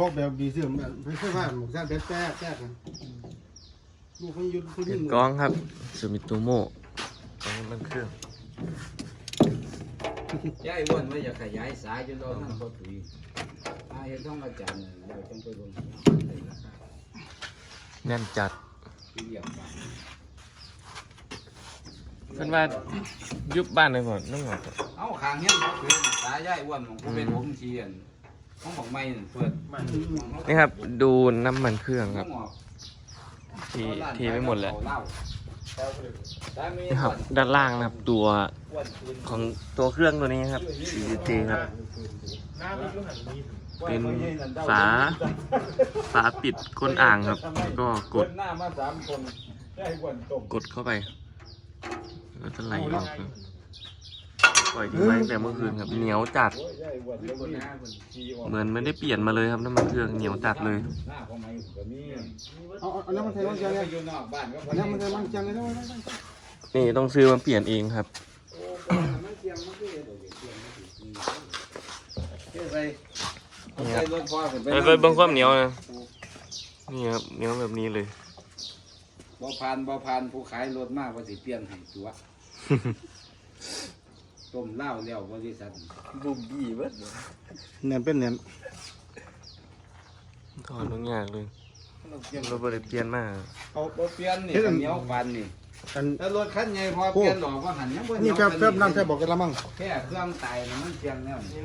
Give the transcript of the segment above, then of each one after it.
บอกแบบดีเสื่อมแบบไม่ใช่ว่าหมกซ่าแป๊ะแป๊ะแป๊ะกันลูกเขายุดเขาเป็ยิ่นงกล้องครับซูมิโตโมะกล้องมันเครื่องยายอ้วนว่าอยากขยายสายจนเรานั่นพอถุยอาเห็นต้องอาจารย์เราจงไปลงในราคาแน่นจัดที่เรียกว่าเพิ่นว่ายุบบ้านเลยหมดนั่งหมด เอาขางเงี้ยคือสายยายอ้วนของกูเป็นผมเชียน ของของไม่เปิดนี่ครับ ดูน้ำมันเครื่องครับ ทีทีไม่หมดแล้วเล้าสามีนี่ครับ ด้านล่างนะครับ ตัวของตัวเครื่องตัวนี้ครับ CVT ครับ เป็นฝาฝาปิดก้นอ่างครับ แล้วก็กด กดเข้าไป ก็จะไหลออกครับ ปล่อยทิ้งไว้ตั้งแต่เมื่อคืนครับเหนียวจัดโอ้ยยายอ้วนแล้วก็หน้าคนขี่ออกเหมือนไม่ได้เปลี่ยนมาเลยครับน้ำมันเครื่องเหนียวจัดเลยหน้าของไม่ก็มีเอาเอาน้ำมันไทยมันจังเลยไปอยู่นอกบ้านก็เอาน้ำมันไทยมันจังเลยนะนี่ต้องซื้อมาเปลี่ยนเองครับมันเทียมมันคือเดี๋ยวเทียมมันคือใส่ใส่รถพ่อขึ้นไปไปไปเบิ้งความเหนียวนะนี่ครับเหนียวแบบนี้เลยบ่ผ่านบ่ผ่านผู้ขายรถมากว่าสิเปลี่ยนให้ตัว ต้มเหล้าแล้วบริษัทบุบบี้เบิดเนียนเป็นเนียนถอดทุกอย่างเลยเราบริเปลี่ยนมากเอาบ่เปลี่ยนนี่เหนียวฟันนี่อันถ้ารถคันใหญ่พอเปลี่ยนหลอกว่าหันยังบ่เหนี่ยวแป๊บแป๊บน้ำแป๊บบอกกันละมั้งแค่เครื่องไตน่ะมันเพียงแล้วนี่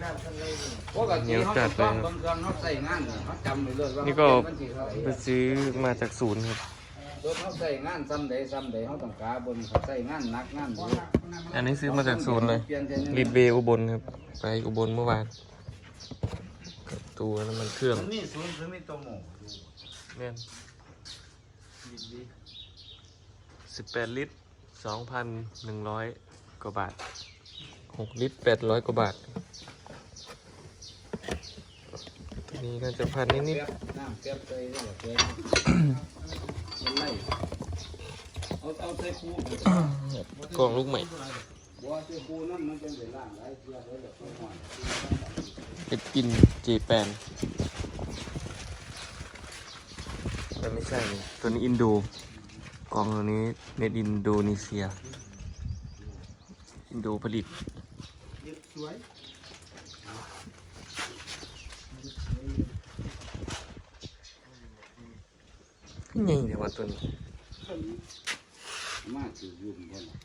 ปกติเขาต้องบางเครื่องเขาใส่งานนี่เขาจำไว้เลยว่านี่ก็มันสิเท่าไหร่ไปซื้อมาจากศูนย์ครับ รถเขาใส่งานซ้ำใดซ้ำใดเขาต้องการบนเขาใส่งานหนักงานเยอะอันนี้ซื้อมาจากศูนย์เลยปลี่นแต่หนึ่งรีดเบลอุบลครับ ไปอุบลเมื่อวานกับตัวน้ำมันเครื่องนี่ศูนย์คือมีตัวหมูเนี่ยสิบแปดลิตรสองพันหนึ่งร้อยกว่าบาทหกลิตรแปดร้อยกว่าบาทตัวนี้น่าจะพันนิดเปียบน้ำเปียบใส่ได้แบบเปียบ มันไล่เอาเอาใส่ปูๆกล่องลูกใหม่บัวใส่ปูนั่นมันเป็นเวลาหลายเทียเลยแบบไม่หอนเป็นกินเจแปนแต่ไม่ใช่นี่ตัวนี้อินโดกล่องตัวนี้เมดอินโดนีเซีย อินโดผลิตสวย ใหญ่เลยว่าตัวนี้มากคือยุ่งบ่ล่ะ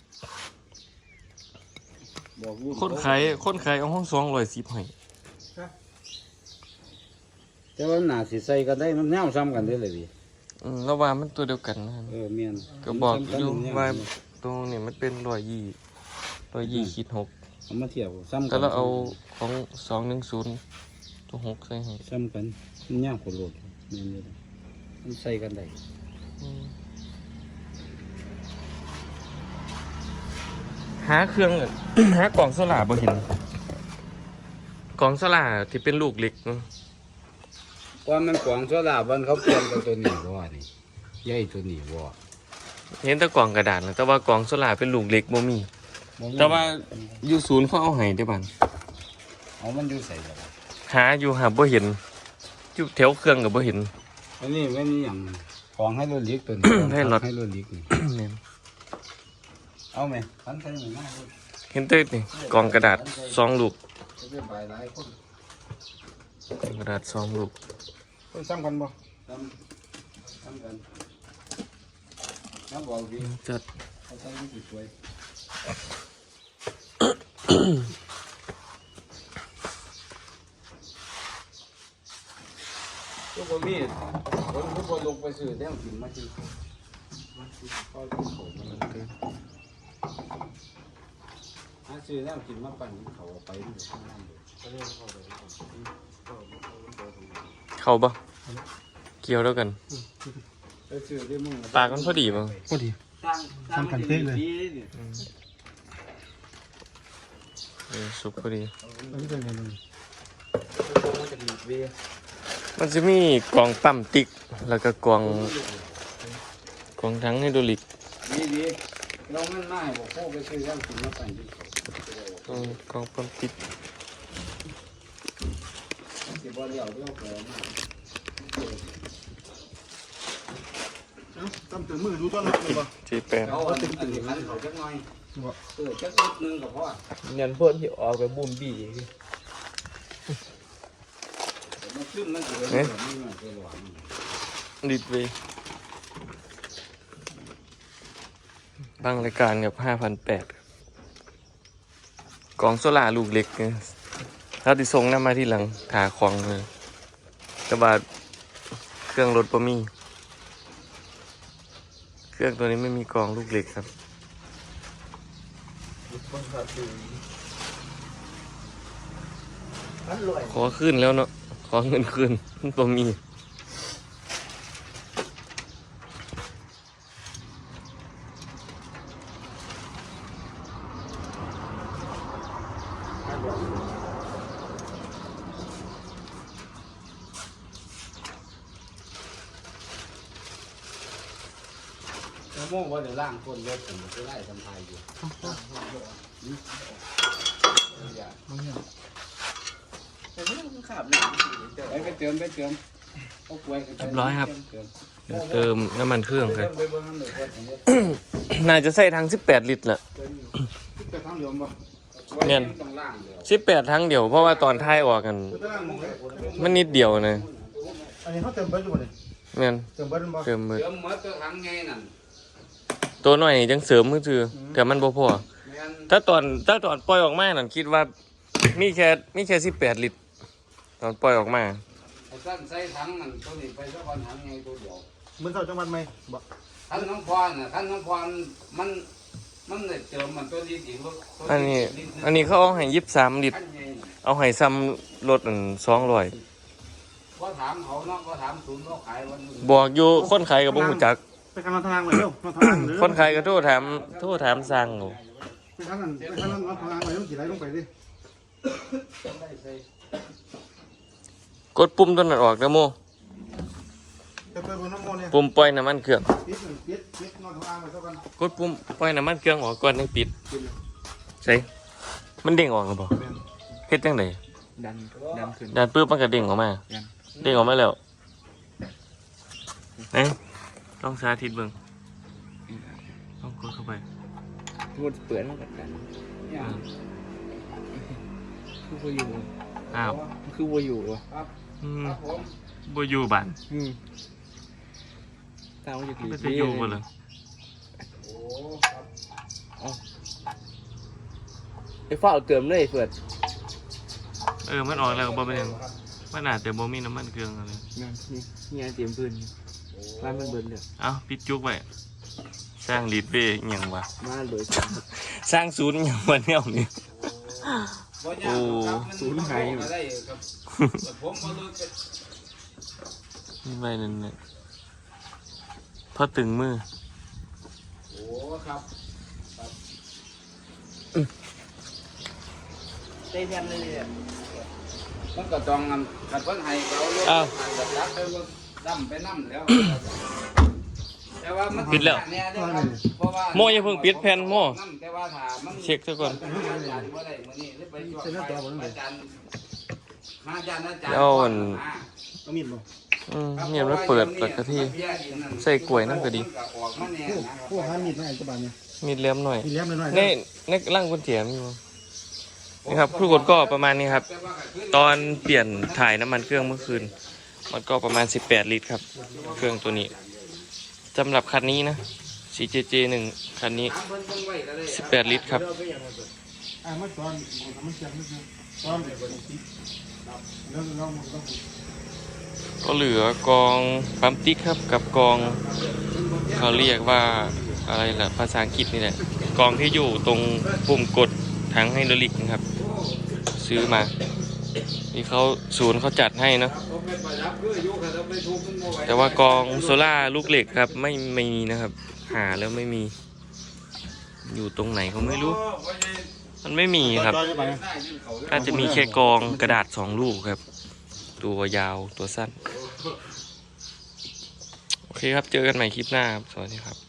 บอกวุ่นคนขายคนขายเอาห้องสองร้อยสิบให้แต่ว่าหนาสิใส่กันได้มันแนวซ้ำกันได้เลยดิอืมแล้วว่ามันตัวเดียวกันนะครับเออเมียนก็บอกมันซ้ำอยู่นแนว่าตรงนี้มันเป็นร้อยยี่ร้อยยี่ขีดหกเอามาเทียบซ้ำกัแต่เราเอาของสองหนึ่งศูนย์ตัวหกใส่ให้ซ้ำกันมันยากกว่าโลดเมียนเลย มันใส่กันได้อืมหาเครื่อง หากล่องสลาบ่เห็นกล่องสลาที่เป็นลูกเล็กเนอะว่ามันกวางโซดาบันเขาเปลี่ยนกับตัวนี้บ่นี่ใหญ่ตัวนี้บ่เห็นแต่กล่องกระดาษนะแต่ว่ากล่องสลาเป็นลูกเล็กบ่มีบ่มี แต่ว่าอยู่ศูนย์เขาเอาให้ได้อบันเอามันอยู่ใส่บ่หาอยู่หาบ่เห็นอยู่แถวเครื่องก็บ่เห็น อันนี้มันนี่อย่างของให้รถเล็กตัวนี้ ให้รถ ให้รถเล็กนี่แม่นเอาไหมพันใส่หนึ่งหน้าเลยเห็นแต่นี่กล่องกระดาษสองลูกจะเป็นใบหลายคนกล่องกระดาษสองลูกคนซ้ำกันบ่ทำทำกันน้ำบอกดีจัดเขาใส่มันสวยลูกบะหมี่ คนทุกคนลงไปซื้อแต้มกินมาทีก็กินของมันหาซื้อแต้มกินมาปั่นเขาเอาไปนี่ข้างล่างเลยเข้าบ่เกี่ยวแล้วกันไปซื้อที่มึงปากมันพอดีบ่พอดีทำกันเทศเลยเออสุกพอดีอันนี้เป็นไงนี่ มันจะมีกล่องปั๊มติ๊ก แล้วก็กล่องกล่องทั้งไฮดรอลิกนี่เราเมาให้บอกพ่อไปซื้แล้วตัวนดีกงกล่งปั๊มติกเลี้นตั้มถึงมือดูต้นเลยจีแปดยันเพื่อยเออจักนิดนึงกับพ่อเงินเพิ่นที่ออกไปบุ่มบี้ ดิดไปบางรายการกับห้าพันแปดกองโซล่าลูกเล็กเนี่ยถ้าติส่งน้ำมาที่หลังถาของเลยกระบาดเครื่องรถปมี เครื่องตัวนี้ไม่มีกองลูกเล็กครับขอขึ้นแล้วเนาะ ขอเงินคืนปมีมะม่วงว่าเดี๋ยวล่างก้นรถผมจะไล่ทำไทยอยู่ อ้ไปเติมไปเติมเอากล้วยเรียบร้อยครับ เดี๋ยวเติมน้ำมันเครื่องครับไปเบิ่งน้ำเดือดผมน่าจะใส่ทั้ง 18 ลิตรแหละแต่ทางเดียวป่ะเนี่ยต้องล่างเดี๋ยว18ทั้งเดียวเพราะว่าตอนท้ายออกกัน คือตารางมึงมันนิดเดียวนะอันนี้เขาเติมเบิร์ดอยู่บ่เนี่ยแม่นเติมเบิร์ดบ่เติมมือเติมหมดตัวถังไงนั่นตัวหน่อยนี่จังเสริมมือถือแต่มันบ่พอ แม่นถ้าตอนถ้าตอนปล่อยออกมานั่นคิดว่ามีแค่มีแค่18ลิตร ตอนปล่อยออกมา ไอ้สั้นใส่ถังนั่นตัวนี้ไปสักวันถังไงตัวเดียวมึงเข้าจังหวัดไหมบ่ท่านน้องพรน่ะท่านน้องพรมันมันได้เติมมันตัวนี้อีกตัวอันนี้ อันนี้เขาเอาให้23ลิตรขั้นใหญ่น่ะเอาให้ซ้ำรถอัน200ว่าถามเขาเนาะว่าถามศูนย์เขาขายวันนี้บอกอยู่คนขายก็บ่ฮู้จัก ไปกันนอนทางไปเร็วนอนทางเร็วคนขายก็โทรถามโทรถามสั่งเอาไปทางนั้นไปทางนั้นนอนทางไปต้องกี่ไรลงไปดิ ได้ใส่ กดปุ่มตัวนั้นออกนะโมไปไปบนน้ำโมเนี่ยปุ่มปล่อยน้ำมันเครื่อง ปิดปิดปิดนอนทางไปเท่ากันกดปุ่มปล่อยน้ำมันเครื่องออกก่อนยังปิดใช่มันเด้งออกหรือเปล่าเฮ็ดจังไดดันดันขึ้นดันปึ๊บมันก็เด้งออกมายังเด้งออกมาแล้วไหนต้องสาธิตเบิ่งต้องกดเข้าไปหมดเปลือนมันกันดันเนี่ยคือบ่อยู่อ้าวคือบ่อยู่วะครับ อืมครับผมบ่อยู่บ้านอืมตามมาจากก็จะอยู่บ่ล่ะโอ้ครับไอ้ฟ้าเอาเติมเลยเฟิดเออมันออกแล้วบ่เป็นหยังมันอาจจะบ่มีน้ำมันเครื่องอะไรนั่นนี่นี่ไงเตรียมปืนบ้านมันเบิดเลยเอ้าปิดจุกไว้สร้างลีดเวย์อิหยังวะมาเลยสร้างศูนย์อิหยังวะแนวนี้บ่ยากหรอกครับมันศูนย์หายอยู่มันได้ครับแต่ผมบ่รู้จะนี่ใบนั่นเนี่ยพอตึงมือ โอ้ครับเต้นยันเลยเนี่ยมันก็จองกันกัดเพิ่นให้เขารถอ้าวแบบรักไปรถดำไปน้ำแล้ว แต่ว่ามันปิดแล้วแน่เด้อครับเพราะว่าโมอย่าเพิ่งปิดแผ่นโมน้ำแต่ว่าถ้ามันเช็คซะก่อนอาจารย์บ่ได้มื้อนี้เลยไปช่วยอาจารย์มาอาจารย์อาจารย์เอาอันเอามีดบ่อืมเนี่ยมันเปิดเปิดกะทิใส่กล้วยน้ำก็ดีมันออกมาแน่พวกนะครับพวกหามีดมาไอ้เจ้าบ้านเนี่ยมีดเลี้ยมหน่อย มีเลี้ยมหน่อยในในร่างกุญแจมีบ่นี่ครับผู้กดก็ประมาณนี้ครับแต่ว่าก็คือตอนเปลี่ยนถ่ายน้ำมันเครื่องเมื่อคืน มันก็ประมาณ 18 ลิตรครับ เครื่องตัวนี้ สำหรับคันนี้นะ CJJ 1 คันนี้ถามเพิ่นเบิ่งไว้ก็ได้18 ลิตรครับอ่ามันนมันเสียงนิดนึงตอนเดี๋ยวปิดล้วเรามันต้องก็เหลือกองปั๊มติ๊กครับกับกองเขาเรียกว่าอะไรล่ะภาษาอังกฤษนี่แหละกองที่อยู่ตรงปุ่มกดถังไฮดรอลิกนะครับ ซื้อมา ที่เขาศูนย์เขาจัดให้เนาะแต่ว่ากองโซล่าลูกเหล็กครับไม่ไม่มีนะครับ หาแล้วไม่มี อยู่ตรงไหนก็ไม่รู้ มันไม่มีครับน่าจะมีแค่กองกระดาษสองลูกครับ ตัวยาวตัวสั้น โอเคครับเจอกันใหม่คลิปหน้าครับ สวัสดีครับ